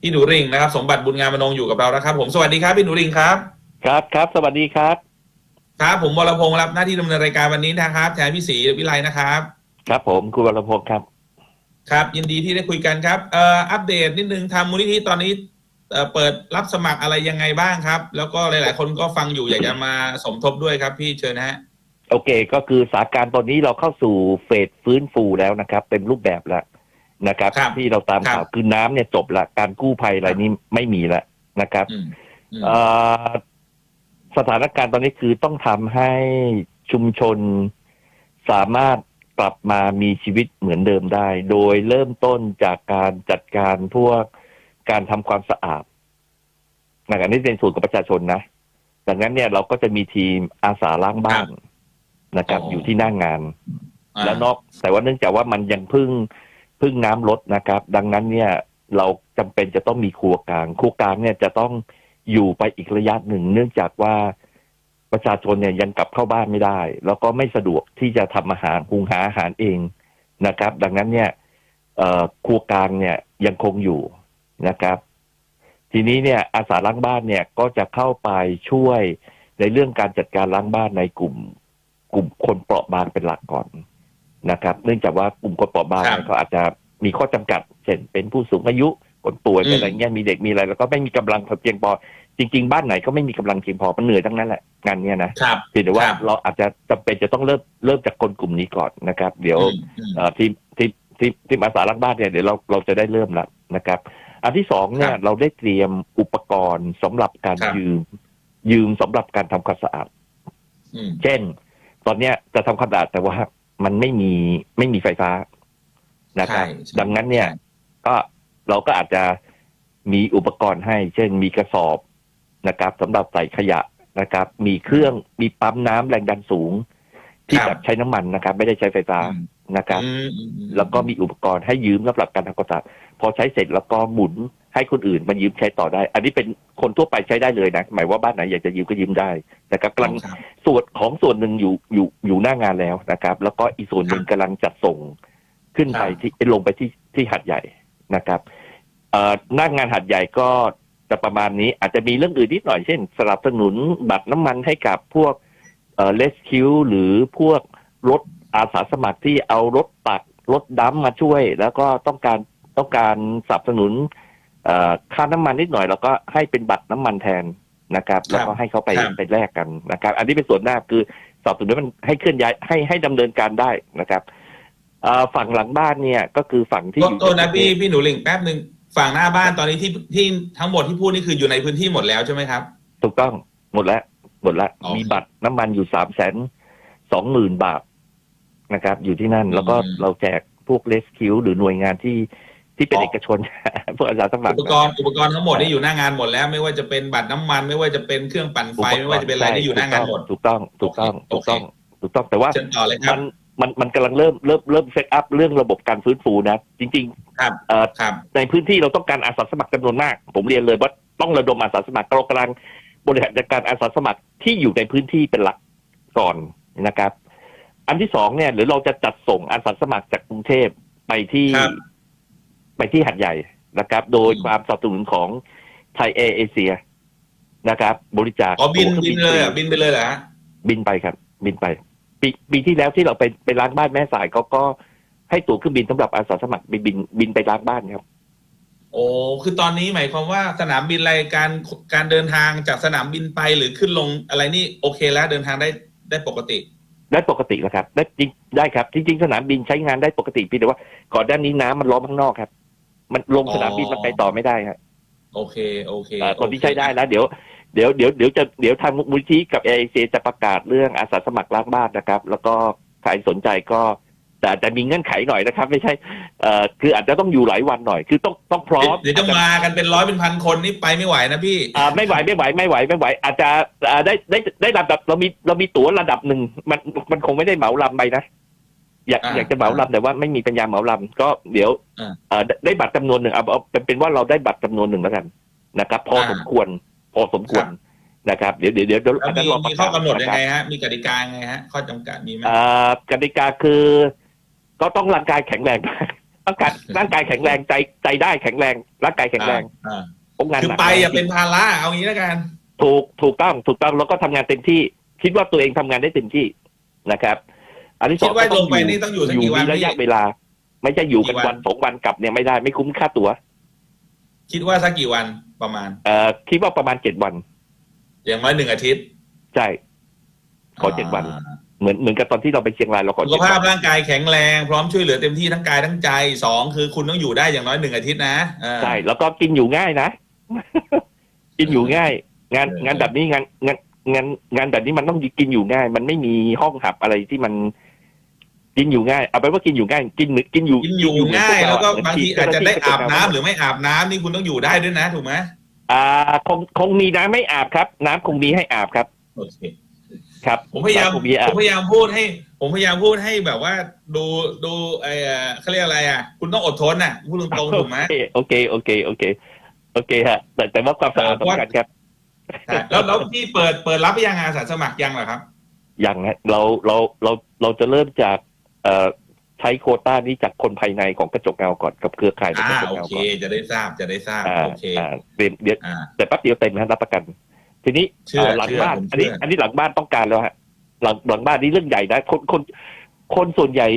พี่หนูริงนะครับ สมบัติบุญงามมนงอยู่กับเรานะครับ ผมสวัสดีครับพี่หนูริงครับ ครับครับ สวัสดีครับ ครับ ผมวรพงศ์รับหน้าที่ดำเนินรายการวันนี้นะครับ แทนพี่ศรีวิไลนะครับ ครับผมคุณวรพงศ์ครับ ครับ ยินดีที่ได้คุยกันครับเอ่ออัปเดตนิดนึงทำมูลนิธิตอนนี้เอ่อเปิดรับสมัครอะไรยังไงบ้างครับ แล้วก็หลาย ๆ คนก็ฟังอยู่อยากจะมาสมทบด้วยครับ พี่เชิญนะฮะ โอเค ก็คือสถานการณ์ตอนนี้เราเข้าสู่เฟสฟื้นฟูแล้วนะครับเต็มรูปแบบแล้ว นะครับครับ ที่เราตามครับข่าวคือน้ำเนี่ยจบละการกู้ภัยอะไรนี้ไม่มีแล้วนะครับอืมอืมเอ่อสถานการณ์ตอนนี้คือต้องทำให้ชุมชนสามารถกลับมามีชีวิตเหมือนเดิมได้ โดยเริ่มต้นจากการจัดการพวกการทำความสะอาดนะครับนี่เป็นส่วนของประชาชนนะดังนั้นเนี่ยเราก็จะมีทีมอาสาล้างบ้านนะครับ อยู่ที่หน้างงานอ่าแล้วนอกแต่ว่าเนื่องจากว่ามันยังพึ่ง พึ่งน้ำลดนะครับ ดังนั้นเนี่ยเราจำเป็นจะต้องมีครัวกลางครัวกลางเนี่ยจะต้องอยู่ไปอีกระยะหนึ่ง เนื่องจากว่าประชาชนเนี่ยยังกลับเข้าบ้านไม่ได้ แล้วก็ไม่สะดวกที่จะทำอาหารหุงหาอาหารเองนะครับ ดังนั้นเนี่ยครัวกลางเนี่ยยังคงอยู่นะครับ ทีนี้เนี่ยอาสาล้างบ้านเนี่ยก็จะเข้าไปช่วยในเรื่องการจัดการล้างบ้านในกลุ่ม กลุ่มคนเปราะบางเป็นหลักก่อน นะครับ เนื่องจากว่ากลุ่มคนเปราะบางครับเนี่ยเขาอาจจะมีข้อจำกัด เช่นเป็นผู้สูงอายุคนป่วยอืมอะไรเงี้ยมีเด็กมีอะไร แล้วก็ไม่มีกำลังเพียงพอจริง ๆ บ้านไหนก็ไม่มีกำลังเพียงพอมันเหนื่อยทั้งนั้นแหละงานเนี้ยนะครับเพียงแต่ว่าครับเราอาจจะจำเป็นจะต้องเริ่มเริ่มจากคนกลุ่มนี้ก่อนนะครับ เดี๋ยวอืมอืมเอ่อทีมทีมทีมทีมอาสาล้างบ้านเนี่ยเดี๋ยวเราเราจะได้เริ่มแล้วนะครับ อันที่สองเนี่ยครับเราได้เตรียมอุปกรณ์สำหรับการครับยืม ยืมสำหรับการทำความสะอาดอืมเช่น ตอนเนี้ยจะทำความสะอาดแต่ว่า มันไม่มีไม่มีไฟฟ้านะครับใช่ใช่ดังนั้นเนี่ย ก็เราก็อาจจะมีอุปกรณ์ให้ เช่นมีกระสอบนะครับสำหรับใส่ขยะนะครับ มีเครื่องมีปั๊มน้ำแรงดันสูง ที่ครับแบบใช้น้ำมันนะครับ ไม่ได้ใช้ไฟฟ้าอืมนะครับอืมอืมอืมแล้วก็มีอุปกรณ์ให้ยืมสำหรับการทำความสะอาดพอใช้เสร็จแล้วก็หมุน ให้คนอื่นมายืมใช้ต่อได้ อันนี้เป็นคนทั่วไปใช้ได้เลยนะ หมายว่าบ้านไหนอยากจะยืมก็ยืมได้นะครับกำลังครับส่วนของส่วนหนึ่งอยู่อยู่อยู่หน้างานแล้วนะครับ แล้วก็อีกส่วนหนึ่งกำลังจัดส่งขึ้นไปครับที่ลงไปที่ที่หัดใหญ่นะครับเอ่อหน้างานหัดใหญ่ก็จะประมาณนี้อาจจะมีเรื่องอื่นนิดหน่อยเช่น สนับสนุนบัตรน้ำมันให้กับพวกเอ่อเลสคิวหรือพวกรถอาสาสมัครที่เอารถตักรถดัมมาช่วย แล้วก็ต้องการต้องการสนับสนุนเอ่อ ค่าน้ำมันนิดหน่อยแล้วก็ให้เป็นบัตรน้ำมันแทนนะครับ แล้วก็ให้เขาไปครับไปแลกกันนะครับ อันนี้เป็นส่วนหน้าคือสอบสวนมันให้เคลื่อนย้ายให้ให้ดำเนินการได้นะครับเอ่อฝั่งหลังบ้านเนี่ยก็คือฝั่งที่โทอษยู่โทษนะพี่พี่หนูลิงแป๊บหนึ่งฝั่งหน้าบ้านตอนนี้ที่ที่ทั้งหมดที่พูดนี่คืออยู่ในพื้นที่หมดแล้วใช่ไหมครับ ถูกต้องหมดแล้วหมดแล้วโอเคมีบัตรน้ำมันอยู่สามแสนสองหมื่นบาทนะครับ อยู่ที่นั่นแล้วก็อืมเราแจกพวกเลสคิวหรือหน่วยงานที่ ที่เป็นอ๋อเอกชนพวกอาสาสมัคอุรปกรณ์อุปกรณ์ทั้งหมดนี่อยู่หน้างานหมดแล้ว ไม่ว่าจะเป็นบัตรน้ำมัน ไม่ว่าจะเป็นเครื่องปั่นไฟไม่ว่าจะเป็นอะไรนี่อยู่หน้างานหมดถูกต้องถูกต้องโอถูกเคต้องถูกต้องแต่ว่าเชิญต่อเลยครัมับนมันมันกำลังเริ่มเริ่มเริ่มเซตอัพเรื่องระบบการฟื้นฟูนะ จริงครับๆเอ่อครับในพื้นที่เราต้องการอาสาสมัครจำนวนมาก ผมเรียนเลยว่าต้องระดมอาสาสมัครเรากำลังบริหารจัดการอาสาสมัครที่อยู่ในพื้นที่เป็นหลักก่อนนะครับ อันที่สองเนี่ยหรือเราจะจัดส่งอาสาสมัครจากกรุงเทพไปที่ครับ ไปที่หัดใหญ่นะครับ โดยอืมความสนับสนุนของไทยแอร์เอเชียนะครับ บริจาคอ๋อบินตั๋วคบิรื่นองเลยเหรฟอะบินไปเลยเหรอฮะบินไปครับ บินไป ปีปีที่แล้วที่เราไปไปล้างบ้านแม่สายเขาก็ให้ตั๋วเครื่องบินสำหรับอาสาสมัครไปบินบินไปล้างบ้านครับ โอ้คือตอนนี้หมายความว่าสนามบินอะไรการการเดินทางจากสนามบินไปหรือขึ้นลงอะไรนี่โอเคแล้วเดินทางได้ได้ปกติ ได้ปกติแล้วครับ ได้จริงได้ครับจริงๆสนามบินใช้งานได้ปกติเพียงแต่ว่าก่อนด้านนี้น้ำมันล้อมข้างนอกครับ มันลงอ๋อสนามบินมันไปต่อไม่ได้ครับโอเคโอเคเอ่อตอนนี้โเคใช้ได้แล้วเดี๋ยวเดี๋ยวเดี๋ยวเดี๋ยวจะเดี๋ยวทางมูลที่กับเอเจะประกาศเรื่องอาสาสมัครล้างบ้านนะครับ แล้วก็ใครสนใจก็แต่แต่มีเงื่อนไขหน่อยนะครับ ไม่ใช่เอ่อคืออาจจะต้องอยู่หลายวันหน่อย คือต้องต้องพร้อมเดี๋ยวจะมากันเป็นร้อยเป็นพันคนนี่ไปไม่ไหวนะพี่อ่าไม่ไหวไม่ไหวไม่ไหวไม่ไหว อาจจะอ่าได้ได้ได้ระดับเรามีเรามีตั๋วระดับหนึ่งมันมันคงไม่ได้เหมาลำไปนะ อยากอ่าอยากจะเหมาลำแต่ว่าไม่มีปัญญาเหมาลำก็เดี๋ยวอ่าเอ่อได้ได้บัตรจำนวนหนึ่งเอาเอาเป็นเป็นว่าเราได้บัตรจำนวนหนึ่งแล้วกันนะครับ พออ่าสมควรพอสมควรนะครับ เดี๋ยวเดี๋ยวเดี๋ยวเดี๋ยวแล้วอันมีนั้นเราปมีระข้อกำหนดนะยังครับไงฮะมีกติกายังไงฮะข้อจำกัดมีไหมอ่ากติกาคือ ก็ต้องร่างกายแข็งแรงเอากาศร่างกายแข็งแรงใจใจได้แข็งแรง ร่างกายแข็งแรงอ่าผมงานคือหนักไปอย่าเป็นภาระเอางี้แล้วกัน ถูกถูกต้องถูกต้องแล้วก็ทำงานเต็มที่ คิดว่าตัวเองทำงานได้เต็มที่นะครับ อันที่สคิอดงว่าก็ลต้องงไปนี่ต้องอยู่สักอยู่กี่วันมีระยะพี่ เวลา ไม่ใช่อยู่กันกี่วันวันสองวันกลับเนี่ยไม่ได้ไม่คุ้มค่าตั๋วคิดว่าสักกี่วันประมาณ เอ่อคิดว่าประมาณเจ็ดวันอย่างน้อยหนึ่งอาทิตย์ใช่ ขอเจ็ดวันเหมือนเหมือนกับตอนที่เราไปเชียงรายเราขอสุเจ็ขดภาวัพนร่างกายแข็งแรงพร้อมช่วยเหลือเต็มที่ทั้งกายทั้งใจสองคือคุณต้องอยู่ได้อย่างน้อยหนึ่งอาทิตย์นะเออ ใช่แล้วก็กินอยู่ง่ายนะ กินอยู่ง่าย งานเออ งานแบบนี้งานงานงานงานแบบนี้มันต้องกินอยู่ง่าย มันไม่มีห้องหับอะไรที่มัน กินอยู่ง่ายเอาไปนว่ากินอยู่ง่ายกินเหมือนกินอยู่กินอยู่เหมืนง่ายพเรแล้วก็เหมืนบางทีที่อาจจะได้อาบน้ำหเจ้รือไม่อาบน้ำนี่คุณต้องอยู่ได้ด้วยนะถูกไหมอ่าคงคงมีน้ำไม่อาบครับ น้ำคงมีให้อาบครับโอเคครับผมพยายามน้ำคงมีอาผบมพยายามพูดให้ ผมพยายามพูดให้แบบว่าดูดูไอ้เอ่อเขาเรียกอะไรอะ คุณต้องอดทนน่ะพูดตรงๆถูกไหมโอเคโอเคโอเคโอเคฮะแต่แต่ว่าความสะอาดเออเพราะว่าสำคัญครับใช่แล้วแล้วพี่เปิดเปิดรับหรือยังอาสาสมัครยังเหรอครับอย่างนะเราเราเราเราจะเริ่มจากเอ่อ ใช้โควต้านี้จากคนภายในของกระจกเงาก่อนกับเครือข่ายของอ่ากระจกโอเงาเคก่อนจะได้ทราบจะได้ทราบอ่าโอเคอ่าเตรียมเดี๋ยวอ่าแต่แป๊บเดียวเต็มนะรับประกัน ทีนี้เชื่อเอ่อหลังเชื่อบ้านผมอันนี้เชื่ออัอันนี้หลังบ้านต้องการแล้วฮะหลังหลังบ้านนี้เรื่องใหญ่นะคนคนคนส่วนใหญ่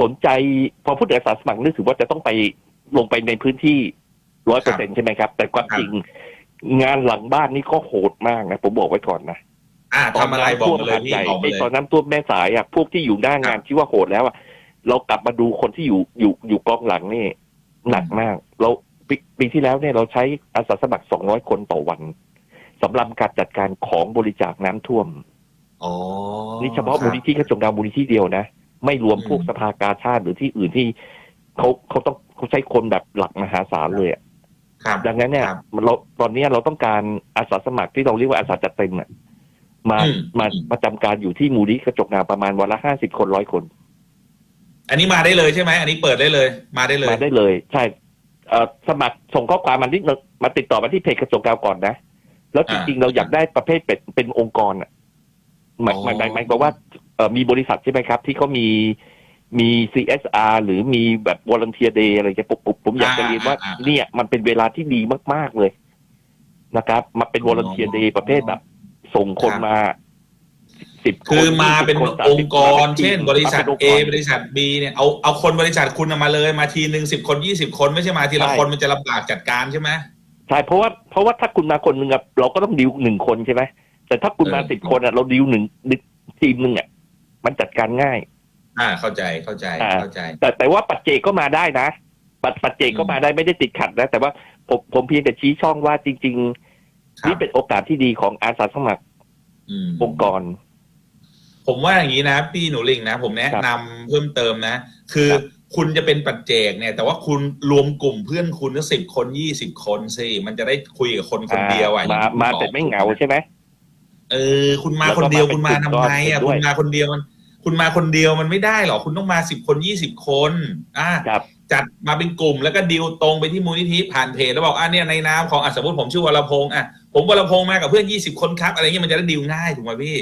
สนใจพอพูดถึงอาสาสมัครนึกถึงว่าจะต้องไปลงไปในพื้นที่ร้อยเปอร์เซ็นใช่ไหมครับ แต่ความจริงงานหลังบ้านนี่ก็โหดมากนะ ผมบอกไว้ก่อนนะ อ่าทำอะไรบอกมาเลยหาดพี่ใหญ่บอกมาไอ้เลยตอนน้ำท่วมแม่สายอะพวกที่อยู่หน้างานที่ว่าโหดแล้วอะเรากลับมาดูคนที่อยู่อยู่อยู่กองหลังนี่ หนักมาก เราปีปีที่แล้วเนี่ยเราใช้อาสาสมัคร200คนต่อวันสำหรับการจัดการของบริจาคน้ำท่วมอ๋อนี่เฉพาะคมูรัลบนิธิกระจกดาวมูลนิธิเดียวนะ ไม่รวมอืมพวกสภากาชาติหรือที่อื่นที่เขาเขาต้องเขาใช้คนแบบหลักมหาศาลเลยอะครับดังนั้นเนี่ยครับเราตอนเนี้ยเราต้องการอาสาสมัครที่เราเรียกว่าอาสาจัดเต็มอะ มาอืมมาอืมประจำการอยู่ที่มูลนิธิกระจกดาวประมาณวันละห้าสิบคนร้อยคน อันนี้มาได้เลยใช่ไหมอันนี้เปิดได้เลย มาได้เลยมาได้เลย ใช่เอ่อสมัครส่งข้อความมาที่มาติดต่อมาที่เพจกระจกดาวก่อนนะ แล้วจริงๆเราอยากได้ประเภทเป็นเป็นองค์กรอะหมายหมายหมายหมายความว่าเอ่อมีบริษัทใช่ไหมครับ ที่เขามีมี CSR หรือมีแบบ volunteer day อะไรเงี้ยผมผมผมอยากจะเรียนว่า เนี่ยมันเป็นเวลาที่ดีมาก ๆ เลยนะครับ มาเป็น volunteer day ประเภทแบบ ส่งคนมาสิบคนคือมาเป็น20คนองค์กร 30เช่น บริษัท มาป็นองค์ A กรบริษัท B เนี่ยเอาเอาคนบริษัทคุณมาเลยมาทีหนึ่งสิบคนยี่สิบคนไม่ใช่มาทีละใช่ คนมันจะลำบากจัดการใช่ไหม ใช่เพราะว่าเพราะว่าถ้าคุณมาคนหนึ่งอะเราก็ต้องดิวหนึ่งคนใช่ไหมแต่ถ้าคุณมาเออ สิบคนอะเราดิวหนึ่งทีมหนึ่งอะมันจัดการง่าย อ่าเข้าใจเข้าใจอ่า เข้าใจ แต่แต่ว่าปัจเจกก็มาได้นะปัจปัจเจกก็มาได้ไม่ได้ติดขัดนะ แต่ว่าผมผมเพียงแต่ชี้ช่องว่าจริงครัๆบนี่เป็นโอกาสที่ดีของอาสาสมัคร อืมองค์กร ผมว่าอย่างนี้นะพี่หนูลิงนะ ผมแนะครับนำเพิ่มเติมนะ คือครับคุณจะเป็นปัจเจกเนี่ย แต่ว่าคุณรวมกลุ่มเพื่อนคุณสักสิบคนยี่สิบคนสิมันจะได้คุยกับคนคนเดียวอะมาอย่งที่มาบอกแต่ไม่เหงาใช่ไหมเออ คุณมาแล้วก็คนเดียวมาเป็นคุณมาทำไมอะกลุ่มก้อนคุณมาคนเดียวมัน คุณมาคนเดียวมันไม่ได้หรอกคุณต้องมาสิบคนยี่สิบคน อ่าครับจัดมาเป็นกลุ่มแล้วก็ดีลตรงไปที่มูลนิธิผ่านเพจแล้วบอกอะเนี่ยในนามของอะสมมติผมชื่อวรพงษ์อะ ผมวรพงษ์มากับเพื่อนยี่สิบคนครับ อะไรเงี้ยมันจะได้ดีลง่ายถูกไหมพี่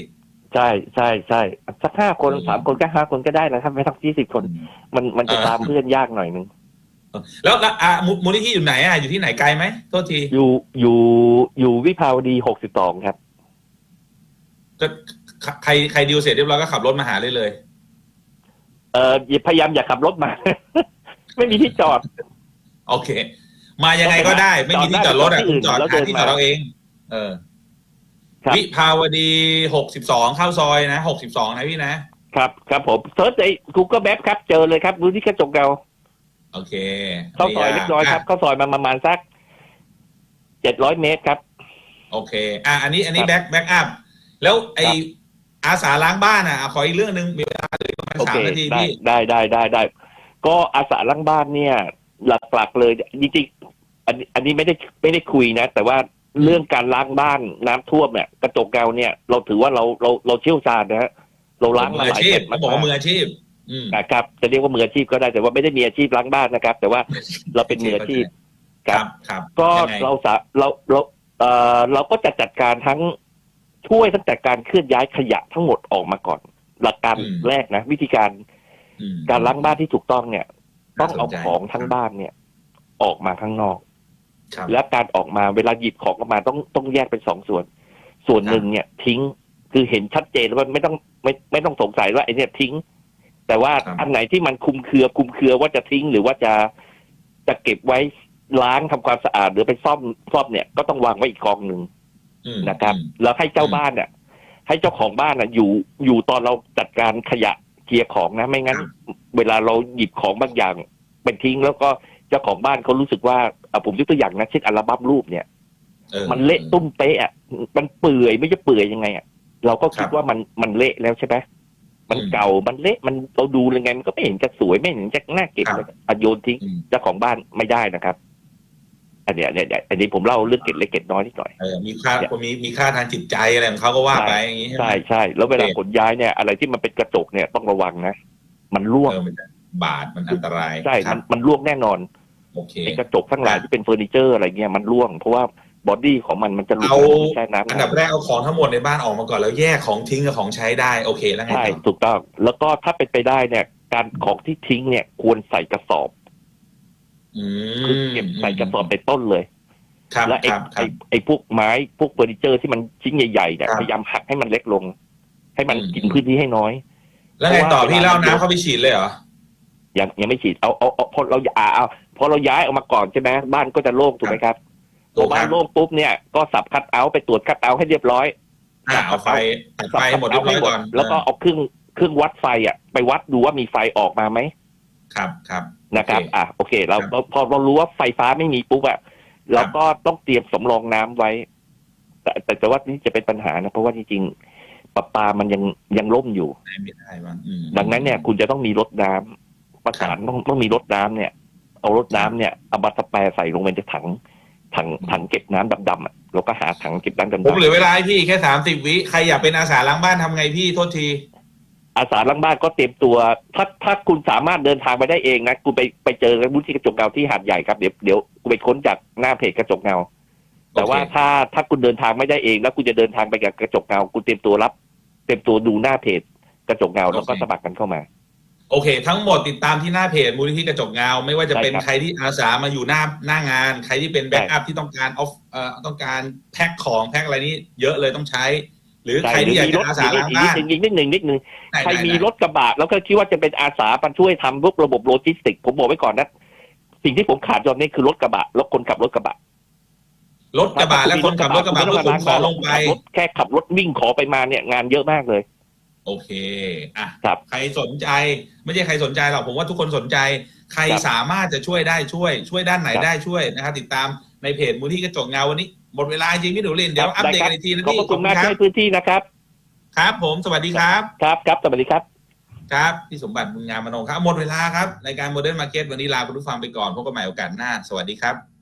ใช่ใช่ใช่สักห้าคนอืม สามคนก็ห้าคนก็ได้นะครับ ไม่ต้องยี่สิบคน มันมันจะอ่าตามเพื่อนยากหน่อยนึง แล้วแล้วอะมูมูลนิธิอยู่ไหนอะอยู่ที่ไหนไกลไหมโทษทีอยู่อยู่อยู่วิภาวดีหกสิบสองครับก็ใครใครดีลเสร็จเรียบร้อยก็ขับรถมาหาเลยเลย เอ่ออย่าพยายามอย่าขับรถมา ไม่มีที่จอด โอเค มายังไงก็ได้ไม่มีที่จอดรถอะจอดได้คุณจอดจอดที่อื่นแล้วเดินหาที่มาจอดเราเอง เออครับ วิภาวดีหกสิบสองเข้าซอยนะหกสิบสองนะพี่นะ ครับครับผมเซิร์ชใน Google Map ครับเจอเลยครับมูลที่กระจกเงาโอเคเข้าซอยเล็กน้อยครับเข้าซอยมาประมาณสักเจ็ดร้อยเมตรครับ โอเค อะอันนี้อันนี้ครับแบ็คแบ็กอัพแล้วไอครับ อาสาล้างบ้านอะอะขออีกเรื่องหนึ่งมีเวลาเหลือประมาณโอสาเคมนาทีได้พี่ ได้ได้ได้ได้ ก็อาสาล้างบ้านเนี่ย หลักๆเลยจริงๆอันนี้อันนี้ไม่ได้ไม่ได้คุยนะ แต่ว่า เรื่องการล้างบ้านน้ำท่วมเนี่ยกระจกเงาเนี่ยเราถือว่าเราเราเราเชี่ยวชาญนะฮะเราล้างมืมาอหอาลายชีพเสร็จเขาบอกว่ามืออาชีพอืมนะครับจะเรียกว่ามืออาชีพก็ได้แต่ว่าไม่ได้มีอาชีพล้างบ้านนะครับ แต่ว่าเราเป็นมืออาชีพครับครับ ก็ยังไงเราสาเราเราเอ่อเราก็จะจัดการทั้งช่วยตั้งแต่การเคลื่อนย้ายขยะทั้งหมดออกมาก่อน หลักการแรกนะ วิธีการอืมการล้างบ้านที่ถูกต้องเนี่ย ต้องเอาน่สนใจของทั้งบ้านเนี่ย ออกมาข้างนอกครับ และการออกมาเวลาหยิบของออกมาต้องต้องแยกเป็นสองส่วน ส่วนหนึ่งเนี่ยทิ้งคือเห็นชัดเจนว่าไม่ต้องไม่ไม่ต้องสงสัยว่าไอ้เนี่ยทิ้ง แต่ว่าครับอันไหนที่มันคลุมเครือคลุมเครือว่าจะทิ้งหรือว่าจะจะเก็บไว้ล้างทำความสะอาดหรือไปซ่อมซ่อมเนี่ยก็ต้องวางไว้อีกกองหนึ่งอืมนะครับอืมแล้วให้เจ้าอืมบ้านเนี่ยให้เจ้าของบ้านน่ะ อยู่อยู่ตอนเราจัดการขยะเคลียร์ของนะ ไม่งั้น เวลาเราหยิบของบางอย่างเป็นทิ้งแล้วก็เจ้าของบ้านเขารู้สึกว่าอะผมยกตัวอย่างนะเช่นอัลบั้มรูปเนี่ยออมันเละตุ้มเป๊ะอะมันเปื่อยไม่จะเปื่อยยังไงอะเราก็คิดครับว่ามันมันเละแล้วใช่ไหมมันอืมเก่ามันเละมันเราดูยังไง มันก็ไม่เห็นจะสวยไม่เห็นจะน่าเก็บครับเลยอะโยนทิ้งอืมเจ้าของบ้านไม่ได้นะครับอันเนี้ยเนี่ยเนี่ยอันนี้ผมเล่าเรื่องเก็บเล็กเก็บน้อยนิดหน่อยเออมีค่ามีมีค่าทางจิตใจอะไรของเขาก็ว่าไปอย่างนี้ใช่ไหมใช่ใช่แล้วเวลาโอเคขนย้ายเนี่ย อะไรที่มันเป็นกระจกเนี่ยต้องระวังนะมันร่วงเออมันบาดมันอันตรายใช่ครัมับนมันร่วงแน่นอน โอเคไอ้กระจกทั้งหลายครับที่เป็นเฟอร์นิเจอร์อะไรเงี้ยมันร่วง เพราะว่าบอดี้ของมันมันจะหลุดเอาแช่น้ำอันดับแรกเอาของทั้งหมดในบ้านออกมาก่อนแล้วแยกของทิ้งกับของใช้ได้โอเคแล้วไงใช่ต่อถูกต้อง แล้วก็ถ้าเป็นไปได้เนี่ย การของที่ทิ้งเนี่ยควรใส่กระสอบอืคือมเก็บใส่กระสอบในต้นเลยครับแล้วไอ้ครับครัไอ้บไอ้พวกไม้พวกเฟอร์นิเจอร์ที่มันชิ้นใหญ่ๆเนี่ยครับพยายามหักให้มันเล็กลง ให้มันอืมกินพื้นที่ให้น้อย แล้วไงต่อเพราะว่าพี่เล่าเวลาน้ำเข้าไปฉีดเลยเหรอยังยังไม่ฉีดเอาเอาเอาพอเราอ่าเอา พอเราย้ายออกมาก่อนใช่ไหมบ้านก็จะโล่งถูกไหมครับพถูอกครับบ้านโล่งปุ๊บเนี่ยก็สับคัดเอาท์ไปตรวจคัดเอาท์ให้เรียบร้อยอ่าเอาไฟตัดไฟหมดเรียบร้อยก่อนแล้วก็เอาเครื่องเครื่องวัดไฟอะ ไปวัดดูว่ามีไฟออกมาไหมครับครับนะครับโอเคอะโอเคเราครับเราพอเรารู้ว่าไฟฟ้าไม่มีปุ๊บอะเราก็ต้องเตรียมสำรองน้ำไว้แต่แต่แต่ว่านี่จะเป็นปัญหานะ เพราะว่าจริงๆประปามันยังยังล่มอยู่ไม่ได้บ้างอืมดังนั้นเนี่ย คุณจะต้องมีรถน้ำประสานต้องต้องมีรถน้ำเนี่ย เอารถน้ำเนี่ยเอามาสแปรใส่ลงไปในถังถังถังเก็บน้ำดำๆอะเราก็หาถังเก็บน้ำดำผมเหลือเวลาให้พี่แค่สามสิบวิใครอยากเป็นอาสาล้างบ้านทำไงพี่โทษทีๆอาสาล้างบ้านก็เตรียมตัว ถ้าถ้าคุณสามารถเดินทางไปได้เองนะคุณไปไปเจอบุญที่กระจกเงาที่หาดใหญ่ครับเดี๋ยวเดี๋ยวคุณไปค้นจากหน้าเพจกระจกเงา แต่ว่าโอเคถ้าถ้าคุณเดินทางไม่ได้เอง แล้วคุณจะเดินทางไปกับกระจกเงาคุณเตรียมตัวรับ เตรียมตัวดูหน้าเพจกระจกเงาแล้วก็สมัครกันเข้ามา โอเค ทั้งหมดติดตามที่หน้าเพจมูลนิธิกระจกเงา ไม่ว่าจะเป็นใช่ครับใครที่อาสามาอยู่หน้าหน้างาน ใครที่เป็นแบ็กอัพที่ต้องการออฟเอ่อต้องการแพ็คของแพ็คอะไรนี้ เยอะเลยต้องใช้ หรือใครที่อยากจะอาสาล้างบ้านนิดนึงนิดนึงนิดนึงได้ใครได้มีได้รถกระบะแล้วก็คิดว่าจะเป็นอาสามาช่วยทำพวกระบบโลจิสติกส์ผมบอกไว้ก่อนนะสิ่งที่ผมขาดตอนนี้คือรถกระบะแล้วคนขับรถกระบะรถกระบะและคนขับรถกระบะคุณเพื่อไม่ขต้นงของมาลงไปขับรถแค่ขับรถวิ่งขอไปมาเนี่ยงานเยอะมากเลย โอเคอะครับใครสนใจ ไม่ใช่ใครสนใจหรอกผมว่าทุกคนสนใจ ใครครับสามารถจะช่วยได้ช่วย ช่วยด้านไหนครับได้ช่วยนะครับติดตามในเพจมูลนิธิกระจกเงาวันนี้หมดเวลาจริงพี่หนูลินเดี๋ยวครับอัปเดตได้ครับกันอีกทีนะขอบพี่พระคุณมากคที่รับให้พื้นที่นะครับ ครับ ผมสวัสดีครับ ครับครับสวัสดีครับ ครับพี่สมบัติบุญงามมโนครับหมดเวลาครับรายการโมเดิร์นมาร์เก็ตวันนี้ลาคุณผู้ฟังไปก่อนพบกันใหม่โอกาสหน้า สวัสดีครับ